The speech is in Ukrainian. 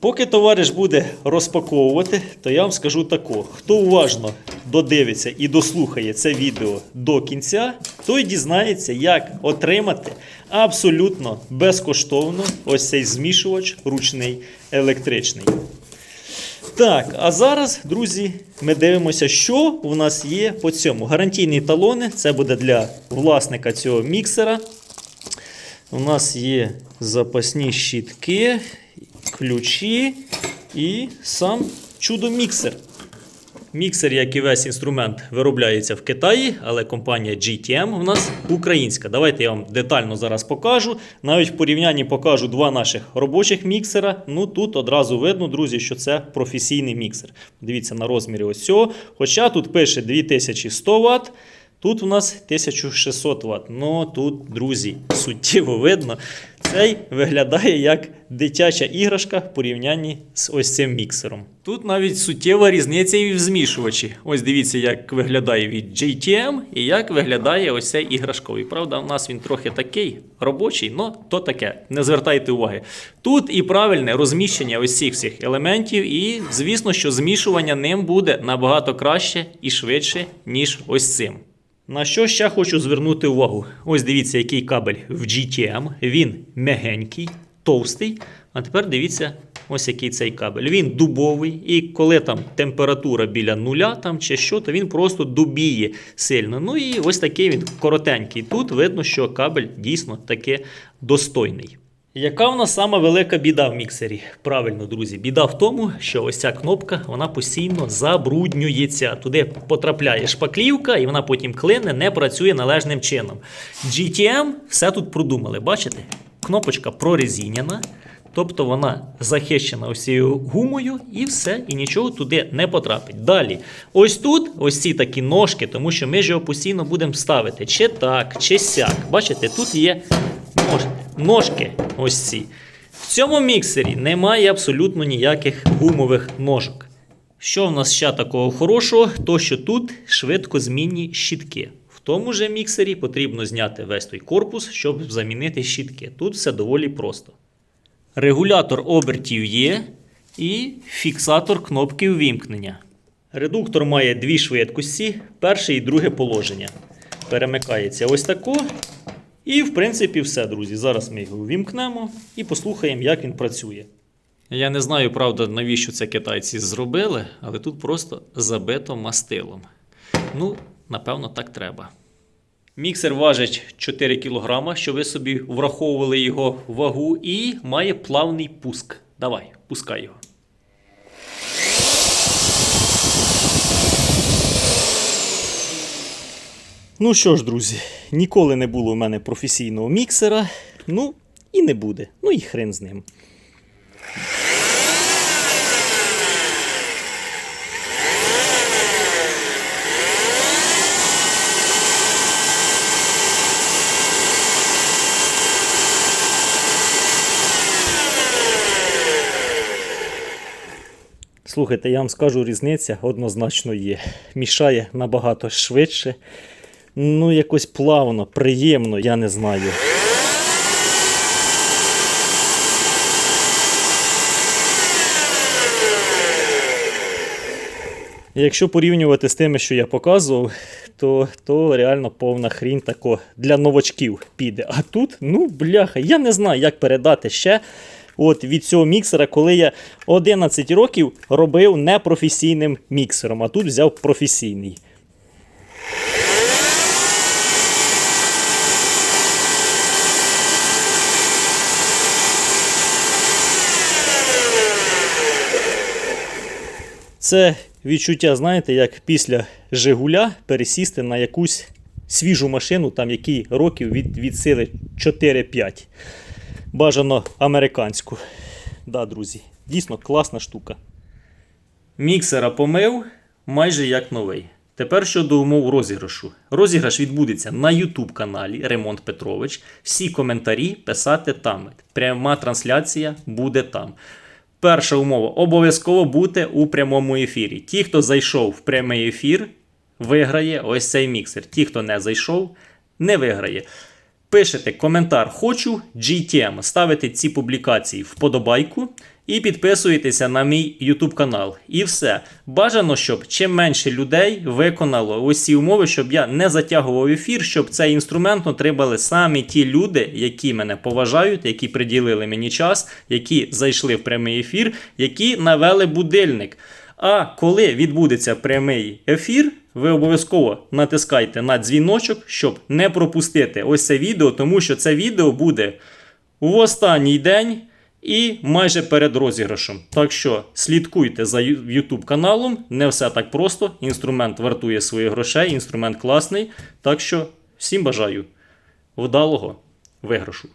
Поки товариш буде розпаковувати, то я вам скажу тако: хто уважно додивиться і дослухає це відео до кінця, той дізнається, як отримати абсолютно безкоштовно ось цей змішувач ручний електричний. Так, а зараз, друзі, ми дивимося, що у нас є по цьому. Гарантійні талони це буде для власника цього міксера. У нас є запасні щітки, ключі і сам чудо-міксер. Міксер, як і весь інструмент, виробляється в Китаї, але компанія GTM у нас українська. Давайте я вам детально зараз покажу. Навіть в порівнянні покажу два наших робочих міксера. Ну тут одразу видно, друзі, що це професійний міксер. Дивіться на розмірі ось цього. Хоча тут пише 2100 Вт. Тут у нас 1600 Вт. Ну тут, друзі, суттєво видно. Цей виглядає як дитяча іграшка в порівнянні з ось цим міксером. Тут навіть суттєва різниця і в змішувачі. Ось дивіться, як виглядає від JTM і як виглядає ось цей іграшковий. Правда, у нас він трохи такий робочий, але то таке. Не звертайте уваги. Тут і правильне розміщення ось цих всіх елементів, і звісно, що змішування ним буде набагато краще і швидше, ніж ось цим. На що ще хочу звернути увагу? Ось дивіться, який кабель в GTM. Він м'ягенький, товстий. А тепер дивіться, ось який цей кабель. Він дубовий, і коли там температура біля нуля там чи що, то він просто дубіє сильно. Ну і ось такий він коротенький. Тут видно, що кабель дійсно таки достойний. Яка в нас сама велика біда в міксері? Правильно, друзі, біда в тому, що ось ця кнопка вона постійно забруднюється. Туди потрапляє шпаклівка, і вона потім клине, не працює належним чином. GTM все тут продумали. Бачите? Кнопочка прорезиняна, тобто вона захищена ось цією гумою, і все, і нічого туди не потрапить. Далі, ось тут ось ці такі ножки, тому що ми ж його постійно будемо ставити чи так, чи сяк. Бачите, тут є нож, ножки ось ці. В цьому міксері немає абсолютно ніяких гумових ножок. Що в нас ще такого хорошого, то що тут швидко змінні щітки. В тому же міксері потрібно зняти весь той корпус, щоб замінити щітки. Тут все доволі просто. Регулятор обертів є і фіксатор кнопки ввімкнення. Редуктор має дві швидкості, перше і друге положення. Перемикається ось тако. І, в принципі, все, друзі. Зараз ми його ввімкнемо і послухаємо, як він працює. Я не знаю, правда, навіщо це китайці зробили, але тут просто забито мастилом. Ну, напевно, так треба. Міксер важить 4 кг, щоб ви собі враховували його вагу, і має плавний пуск. Давай, пускай його. Ну що ж, друзі, ніколи не було у мене професійного міксера. Ну, і не буде. Ну і хрен з ним. Слухайте, я вам скажу, різниця однозначно є. Мішає набагато швидше. Ну, якось плавно, приємно, я не знаю. Якщо порівнювати з тими, що я показував, то, то реально повна хрінь тако для новачків піде. А тут, ну, бляха, я не знаю, як передати ще от від цього міксера, коли я 11 років робив непрофесійним міксером, а тут взяв професійний. Це відчуття, знаєте, як після Жигуля пересісти на якусь свіжу машину, там які років від, від сили 4-5. Бажано американську. Да, друзі, дійсно класна штука. Міксера помив майже як новий. Тепер щодо умов розіграшу. Розіграш відбудеться на YouTube каналі Ремонт Петрович. Всі коментарі писати там. Пряма трансляція буде там. Перша умова обов'язково бути у прямому ефірі. Ті, хто зайшов в прямий ефір, виграє ось цей міксер. Ті, хто не зайшов, не виграє. Пишете коментар Хочу GTM, ставите ці публікації вподобайку і підписуєтеся на мій YouTube канал. І все. Бажано, щоб чим менше людей виконало ось ці умови, щоб я не затягував ефір, щоб цей інструмент отримали самі ті люди, які мене поважають, які приділили мені час, які зайшли в прямий ефір, які навели будильник. А коли відбудеться прямий ефір, ви обов'язково натискайте на дзвіночок, щоб не пропустити ось це відео, тому що це відео буде в останній день і майже перед розіграшем. Так що слідкуйте за YouTube каналом, не все так просто. Інструмент вартує своїх грошей, інструмент класний. Так що всім бажаю вдалого виграшу.